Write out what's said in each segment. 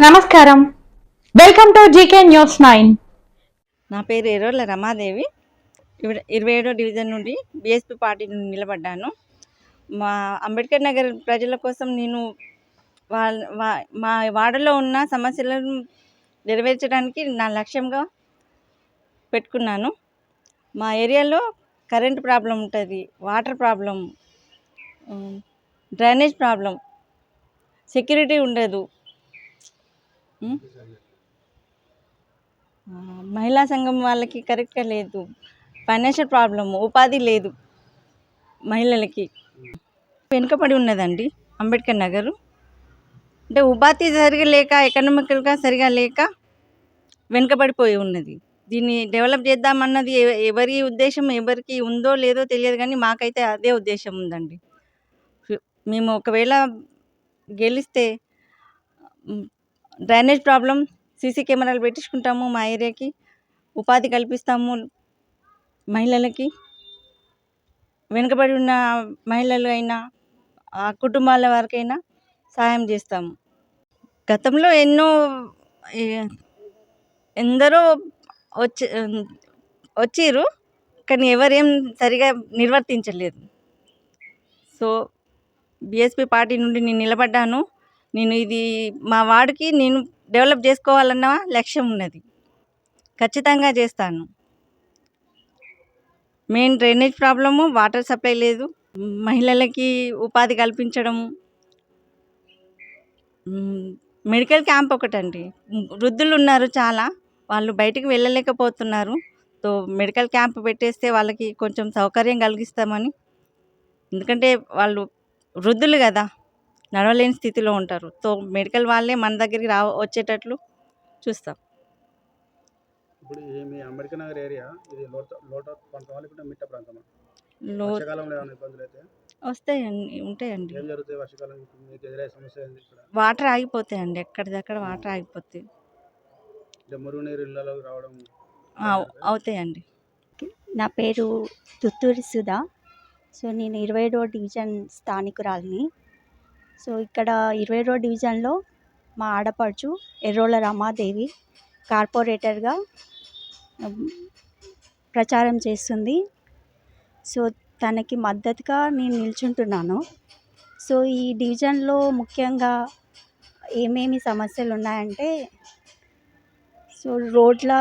నమస్కారం. Welcome to GK news nine నా పేరు ఎర్రోళ్ళ రమాదేవి. ఇవి- ఇరవై ఏడో డివిజన్ నుండి బీఎస్పీ పార్టీ నుండి నిలబడ్డాను. మా అంబేద్కర్ నగర్ ప్రజల కోసం నేను వాళ్ళ మా వాడలో ఉన్న సమస్యలను నెరవేర్చడానికి నా లక్ష్యంగా పెట్టుకున్నాను. మా ఏరియాలో కరెంట్ ప్రాబ్లం ఉంటుంది water problem drainage problem security ఉండదు. మహిళా సంఘం వాళ్ళకి కరెక్ట్గా లేదు. ఫైనాన్షియల్ ప్రాబ్లమ్ ఉపాధి లేదు మహిళలకి. వెనుకబడి ఉన్నదండి అంబేద్కర్ నగరు. అంటే ఉపాధి సరిగా లేక ఎకనామికల్గా సరిగా లేక వెనుకబడిపోయి ఉన్నది. దీన్ని డెవలప్ చేద్దామన్నది ఎవ- ఎవరి ఉద్దేశం ఎవరికి ఉందో లేదో తెలియదు కానీ మాకైతే అదే ఉద్దేశం ఉందండి. మేము ఒకవేళ గెలిస్తే డ్రైనేజ్ ప్రాబ్లం సీసీ కెమెరాలు పెట్టించుకుంటాము మా ఏరియాకి. ఉపాధి కల్పిస్తాము మహిళలకి. వెనుకబడి ఉన్న మహిళలు అయినా ఆ కుటుంబాల వారికైనా సహాయం చేస్తాము. గతంలో ఎన్నో ఎందరో వచ్చి వచ్చిర్రు కానీ ఎవరేం సరిగా నిర్వర్తించలేదు. సో బీఎస్పీ పార్టీ నుండి నేను నిలబడ్డాను. నేను ఇది మా వాడికి నేను డెవలప్ చేసుకోవాలన్న లక్ష్యం ఉన్నది. ఖచ్చితంగా చేస్తాను. Main drainage problem water supply లేదు. మహిళలకి ఉపాధి కల్పించడము. మెడికల్ క్యాంప్ ఒకటండి. వృద్ధులు ఉన్నారు చాలా. వాళ్ళు బయటికి వెళ్ళలేకపోతున్నారు. సో మెడికల్ క్యాంప్ పెట్టేస్తే వాళ్ళకి కొంచెం సౌకర్యం కలిగిస్తామని. ఎందుకంటే వాళ్ళు వృద్ధులు కదా. నడవలేని స్థితిలో ఉంటారు. సో మెడికల్ వాళ్ళే మన దగ్గరికి రా వచ్చేటట్లు చూస్తాం. ఇప్పుడు ఈ మీ అంబేద్కర్ నగర్ ఏరియా ఇది లోట లోట ప్రాంతమా లేకుంటే మిట్ట ప్రాంతమా? లో వర్షాకాలంలో ఏమైనా ఇబ్బందులు అయితే? వస్తాయండి ఉంటాయండి. ఏం జరుగుతాయి వర్షాకాలం? ఇప్పుడు మీకు ఎదురయ్యే సమస్య ఏంది ఇక్కడ? వాటర్ ఆగిపోతాయండి ఎక్కడిదక్కడ వాటర్ ఆగిపోతాయి. అంటే మురుగునీరు ఇళ్ళలోకి రావడం ఆ, అవుతాయండి. నా పేరు తుత్తూరి సుధా. సో నేను ఇరవై ఏడో డివిజన్ స్థానికురాలిని. సో ఇక్కడ ఇరవై ఏడో డివిజన్లో మా ఆడపడుచు ఎర్రోల రమాదేవి కార్పొరేటర్గా ప్రచారం చేస్తుంది. సో తనకి మద్దతుగా నేను నిల్చుంటున్నాను. సో ఈ డివిజన్లో ముఖ్యంగా ఏమేమి సమస్యలు ఉన్నాయంటే సో రోడ్ల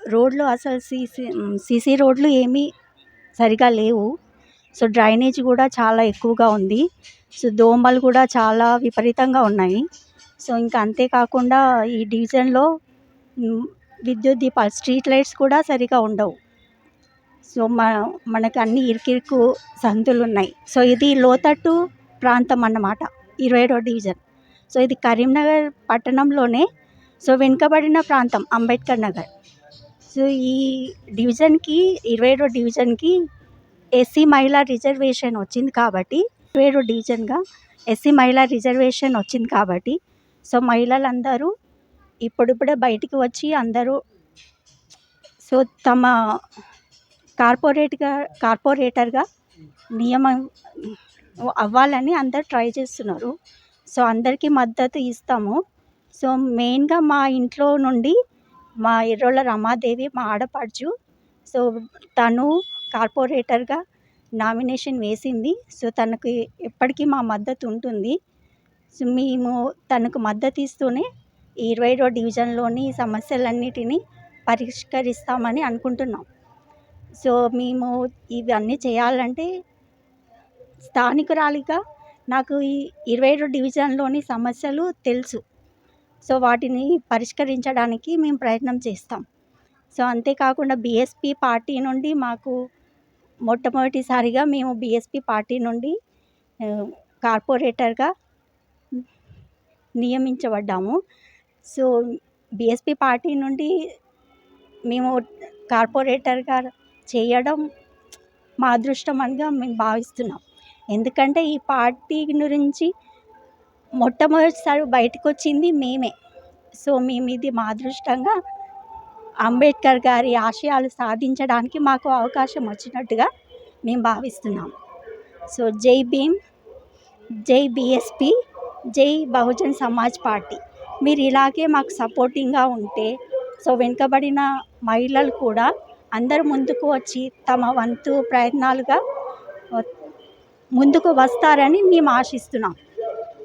రోడ్లు అసలు సీసీ సీసీ రోడ్లు ఏమీ సరిగా లేవు. సో డ్రైనేజ్ కూడా చాలా ఎక్కువగా ఉంది. సో దోమలు కూడా చాలా విపరీతంగా ఉన్నాయి. సో ఇంకా అంతేకాకుండా ఈ డివిజన్లో విద్యుత్ దీపాలు స్ట్రీట్ లైట్స్ కూడా సరిగా ఉండవు. సో మ మనకు అన్ని ఇరుకిరుకు సందులు ఉన్నాయి. సో ఇది లోతట్టు ప్రాంతం అన్నమాట. ఇరవై డివిజన్. సో ఇది కరీంనగర్ పట్టణంలోనే సో వెనుకబడిన ప్రాంతం అంబేద్కర్ నగర్. సో ఈ డివిజన్కి ఇరవై డివిజన్కి ఎస్సీ మహిళా రిజర్వేషన్ వచ్చింది కాబట్టి వేరు డివిజన్గా ఎస్సీ మహిళా రిజర్వేషన్ వచ్చింది కాబట్టి సో మహిళలందరూ ఇప్పుడిప్పుడే బయటికి వచ్చి అందరూ సో తమ కార్పొరేట్గా కార్పొరేటర్గా నియమం అవ్వాలని అందరు ట్రై చేస్తున్నారు. సో అందరికీ మద్దతు ఇస్తాము. సో మెయిన్గా మా ఇంట్లో నుండి మా ఎర్రోళ్ళ రమాదేవి మా ఆడపడుచు సో తను కార్పొరేటర్గా నామినేషన్ వేసింది. సో తనకి ఎప్పటికీ మా మద్దతు ఉంటుంది. సో మేము తనకు మద్దతు ఇస్తూనే ఇరవై ఏడో డివిజన్లోని సమస్యలన్నిటినీ పరిష్కరిస్తామని అనుకుంటున్నాం. సో మేము ఇవన్నీ చేయాలంటే స్థానికురాలిగా నాకు ఈ ఇరవై ఏడు డివిజన్లోని సమస్యలు తెలుసు. సో వాటిని పరిష్కరించడానికి మేము ప్రయత్నం చేస్తాం. సో అంతేకాకుండా బీఎస్పీ పార్టీ నుండి మాకు మొట్టమొదటిసారిగా మేము బీఎస్పీ పార్టీ నుండి కార్పొరేటర్గా నియమించబడ్డాము. సో బీఎస్పీ పార్టీ నుండి మేము కార్పొరేటర్గా చేయడం మా అదృష్టం అనిగా మేము భావిస్తున్నాం. ఎందుకంటే ఈ పార్టీ గురించి మొట్టమొదటిసారి బయటకు వచ్చింది మేమే. సో మేము ఇది మా అదృష్టంగా అంబేద్కర్ గారి ఆశయాలు సాధించడానికి మాకు అవకాశం వచ్చినట్టుగా మేము భావిస్తున్నాం. సో జై భీమ్ జై బీఎస్పీ జై బహుజన్ సమాజ్ పార్టీ. మీరు ఇలాగే మాకు సపోర్టింగ్గా ఉంటే సో వెనుకబడిన మహిళలు కూడా అందరూ ముందుకు వచ్చి తమ వంతు ప్రయత్నాలుగా ముందుకు వస్తారని మేము ఆశిస్తున్నాం.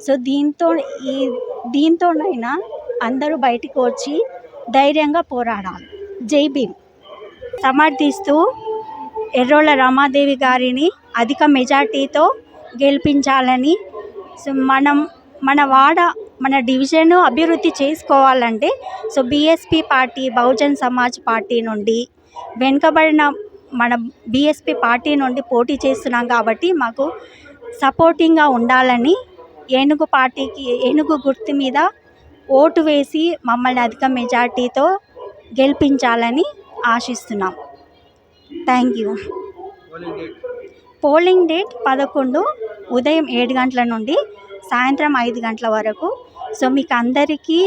సో దీంతో ఈ దీంతోనైనా అందరూ బయటికి వచ్చి ధైర్యంగా పోరాడాలి. జై భీమ్. సమర్థిస్తూ ఎర్రోళ్ళ రమాదేవి గారిని అధిక మెజార్టీతో గెలిపించాలని సో మనం మన వాడ మన డివిజన్ అభివృద్ధి చేసుకోవాలంటే so BSP party Bahujan Samaj party నుండి వెనుకబడిన మన బీఎస్పీ పార్టీ నుండి పోటీ చేస్తున్నాం కాబట్టి మాకు సపోర్టింగ్గా ఉండాలని ఏనుగు పార్టీకి ఏనుగు గుర్తు మీద ఓటు వేసి మమ్మల్ని అధిక మెజార్టీతో గెలిపించాలని ఆశిస్తున్నాం. థ్యాంక్ యూ పోలింగ్ డేట్ పదకొండు ఉదయం ఏడు గంటల నుండి సాయంత్రం ఐదు గంటల వరకు. సో మీకు అందరికీ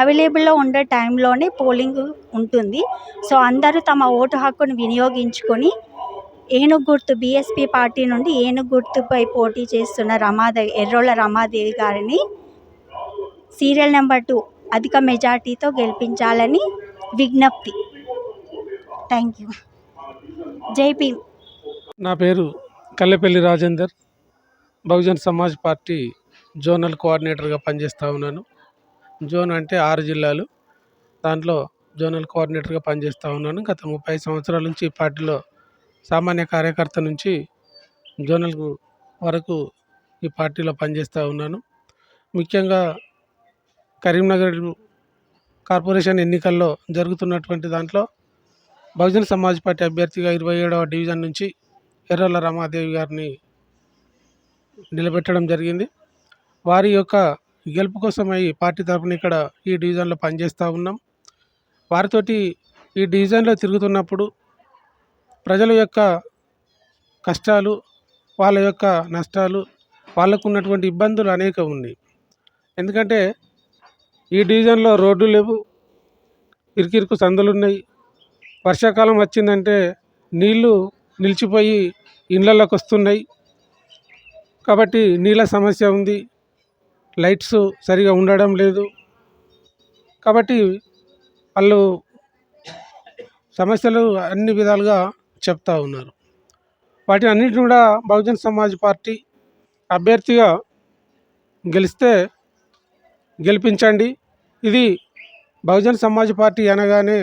అవైలబుల్లో ఉండే టైంలోనే పోలింగ్ ఉంటుంది. సో అందరూ తమ ఓటు హక్కును వినియోగించుకొని ఏనుగు గుర్తు బీఎస్పీ పార్టీ నుండి ఏనుగు గుర్తుపై పోటీ చేస్తున్న రమాదేవి ఎర్రోళ్ళ రమాదేవి గారిని సీరియల్ నెంబర్ టూ అధిక మెజార్టీతో గెలిపించాలని విజ్ఞప్తి. Thank you. జై భీమ్. నా పేరు కల్లెపల్లి రాజేందర్. బహుజన్ సమాజ్ పార్టీ జోనల్ కోఆర్డినేటర్గా పనిచేస్తూ ఉన్నాను. జోన్ అంటే ఆరు జిల్లాలు. దాంట్లో జోనల్ కోఆర్డినేటర్గా పనిచేస్తూ ఉన్నాను. గత ముప్పై సంవత్సరాల నుంచి పార్టీలో సామాన్య కార్యకర్త నుంచి జోనల్ వరకు ఈ పార్టీలో పనిచేస్తూ ఉన్నాను. ముఖ్యంగా కరీంనగర్ కార్పొరేషన్ ఎన్నికల్లో జరుగుతున్నటువంటి దాంట్లో బహుజన్ సమాజ్ పార్టీ అభ్యర్థిగా ఇరవై ఏడవ డివిజన్ నుంచి ఎర్రల రమాదేవి గారిని నిలబెట్టడం జరిగింది. వారి యొక్క గెలుపు కోసమై పార్టీ తరఫున ఇక్కడ ఈ డివిజన్లో పనిచేస్తూ ఉన్నాం. వారితోటి ఈ డివిజన్లో తిరుగుతున్నప్పుడు ప్రజల యొక్క కష్టాలు వాళ్ళ యొక్క నష్టాలు వాళ్ళకు ఉన్నటువంటి ఇబ్బందులు అనేక ఉన్నాయి. ఎందుకంటే ఈ డివిజన్లో రోడ్లు లేవు. ఇరుకిరుకు సందులున్నాయి. వర్షాకాలం వచ్చిందంటే నీళ్ళు నిలిచిపోయి ఇళ్ళలోకి వస్తున్నాయి. కాబట్టి నీళ్ళ సమస్య ఉంది. లైట్స్ సరిగా ఉండడం లేదు. కాబట్టి వాళ్ళు సమస్యలు అన్ని విధాలుగా చెప్తా ఉన్నారు. వాటి అన్నిటిని కూడా బహుజన్ సమాజ్ పార్టీ అభ్యర్థిగా గెలిస్తే గెలిపించండి. ఇది బహుజన్ సమాజ్ పార్టీ అనగానే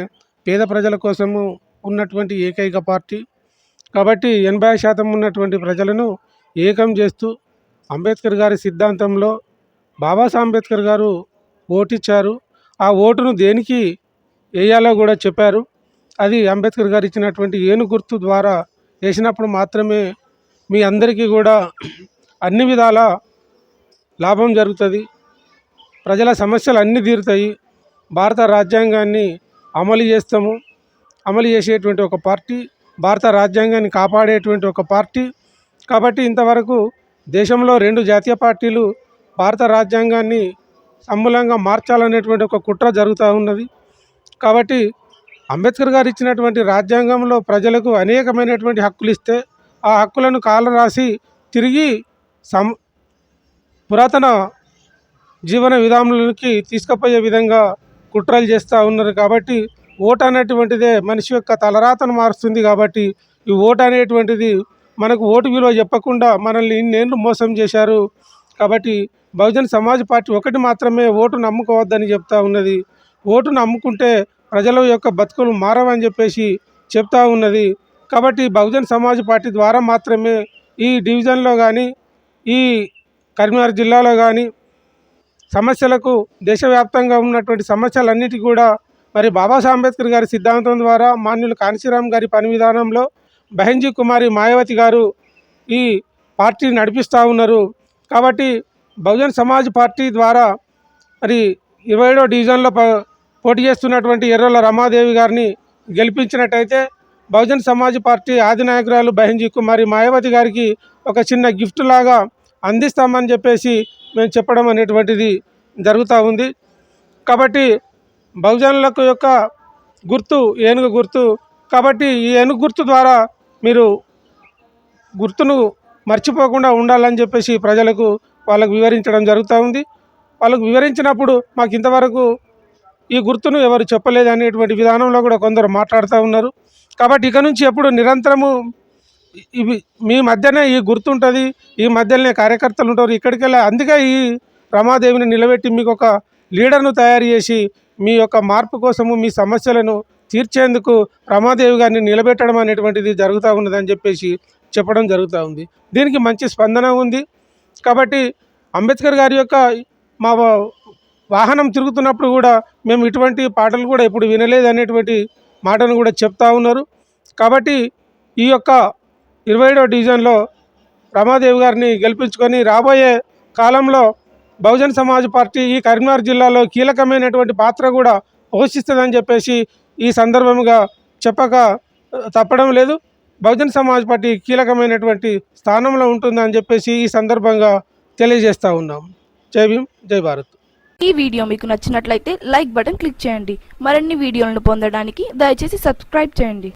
పేద ప్రజల కోసము ఉన్నటువంటి ఏకైక పార్టీ. కాబట్టి ఎనభై శాతం ఉన్నటువంటి ప్రజలను ఏకం చేస్తూ అంబేద్కర్ గారి సిద్ధాంతంలో బాబాసాహెబ్ అంబేద్కర్ గారు ఓటిచ్చారు. ఆ ఓటును దేనికి వేయాలో కూడా చెప్పారు. అది అంబేద్కర్ గారు ఇచ్చినటువంటి ఏను గుర్తు ద్వారా వేసినప్పుడు మాత్రమే మీ అందరికీ కూడా అన్ని విధాల లాభం జరుగుతుంది. ప్రజల సమస్యలు అన్నీ తీరుతాయి. భారత రాజ్యాంగాన్ని అమలు చేస్తాము. అమలు చేసేటువంటి ఒక పార్టీ భారత రాజ్యాంగాన్ని కాపాడేటువంటి ఒక పార్టీ. కాబట్టి ఇంతవరకు దేశంలో రెండు జాతీయ పార్టీలు భారత రాజ్యాంగాన్ని సమూలంగా మార్చాలనేటువంటి ఒక కుట్ర జరుగుతూ ఉన్నది. కాబట్టి అంబేద్కర్ గారు ఇచ్చినటువంటి రాజ్యాంగంలో ప్రజలకు అనేకమైనటువంటి హక్కులు ఇస్తే ఆ హక్కులను కాలరాసి తిరిగి సం పురాతన జీవన విధానంలోకి తీసుకుపోయే విధంగా కుట్రలు చేస్తూ ఉన్నారు కాబట్టి ఓటు అనేటువంటిదే మనిషి యొక్క తలరాతను మారుస్తుంది కాబట్టి ఈ ఓటు అనేటువంటిది మనకు ఓటు విలువ చెప్పకుండా మనల్ని ఇన్నేళ్ళు మోసం చేశారు కాబట్టి బహుజన్ సమాజ్ పార్టీ ఒకటి మాత్రమే ఓటు నమ్ముకోవద్దని చెప్తా ఉన్నది. ఓటు నమ్ముకుంటే ప్రజల యొక్క బతుకులు మారవని చెప్పేసి చెప్తా ఉన్నది. కాబట్టి బహుజన్ సమాజ్ పార్టీ ద్వారా మాత్రమే ఈ డివిజన్లో కానీ ఈ కరీంనగర్ జిల్లాలో కానీ సమస్యలకు దేశవ్యాప్తంగా ఉన్నటువంటి సమస్యలన్నిటి కూడా మరి బాబాసాహెబ్ అంబేద్కర్ గారి సిద్ధాంతం ద్వారా మాన్యులు కాంశీరామ్ గారి పని విధానంలో బహంజీ కుమారి మాయావతి గారు ఈ పార్టీని నడిపిస్తూ ఉన్నారు. కాబట్టి బహుజన్ సమాజ్ పార్టీ ద్వారా మరి ఇరవై ఏడో డివిజన్లో పోటీ చేస్తున్నటువంటి ఎర్రల రమాదేవి గారిని గెలిపించినట్టయితే బహుజన్ సమాజ్ పార్టీ ఆదినాయకురాలు బహంజీ కుమారి మాయావతి గారికి ఒక చిన్న గిఫ్ట్ లాగా అందిస్తామని చెప్పేసి మేము చెప్పడం అనేటువంటిది జరుగుతూ ఉంది. కాబట్టి బహుజనులకు యొక్క గుర్తు ఏనుగు గుర్తు. కాబట్టి ఈ ఏనుగు గుర్తు ద్వారా మీరు గుర్తును మర్చిపోకుండా ఉండాలని చెప్పేసి ప్రజలకు వాళ్ళకు వివరించడం జరుగుతూ ఉంది. వాళ్ళకు వివరించినప్పుడు మాకు ఇంతవరకు ఈ గుర్తును ఎవరు చెప్పలేదు అనేటువంటి విధానంలో కూడా కొందరు మాట్లాడుతూ ఉన్నారు. కాబట్టి ఇక నుంచి ఎప్పుడు నిరంతరము ఇవి మీ మధ్యనే ఈ గుర్తుంటుంది. ఈ మధ్యనే కార్యకర్తలు ఉంటారు. ఇక్కడికెళ్ళి అందుకే ఈ రమాదేవిని నిలబెట్టి మీకు ఒక లీడర్ను తయారు చేసి మీ యొక్క మార్పు కోసము మీ సమస్యలను తీర్చేందుకు రమాదేవి గారిని నిలబెట్టడం అనేటువంటిది జరుగుతూ ఉన్నదని చెప్పేసి చెప్పడం జరుగుతూ ఉంది. దీనికి మంచి స్పందన ఉంది. కాబట్టి అంబేద్కర్ గారి యొక్క మా వా- వాహనం తిరుగుతున్నప్పుడు కూడా మేము ఇటువంటి పాటలు కూడా ఎప్పుడు వినలేదు అనేటువంటి మాటను కూడా చెప్తా ఉన్నారు. కాబట్టి ఈ యొక్క ఇరవై ఏడో డివిజన్లో రమాదేవి గారిని గెలిపించుకొని రాబోయే కాలంలో బహుజన్ సమాజ్ పార్టీ ఈ కరీంనగర్ జిల్లాలో కీలకమైనటువంటి పాత్ర కూడా పోషిస్తుందని చెప్పేసి ఈ సందర్భంగా చెప్పక తప్పడం లేదు. బహుజన్ సమాజ్ పార్టీ కీలకమైనటువంటి స్థానంలో ఉంటుందని చెప్పేసి ఈ సందర్భంగా తెలియజేస్తూ ఉన్నాం. జై భీమ్ జై భారత్. ఈ వీడియో మీకు నచ్చినట్లయితే లైక్ బటన్ క్లిక్ చేయండి. మరిన్ని వీడియోలను పొందడానికి దయచేసి సబ్స్క్రైబ్ చేయండి.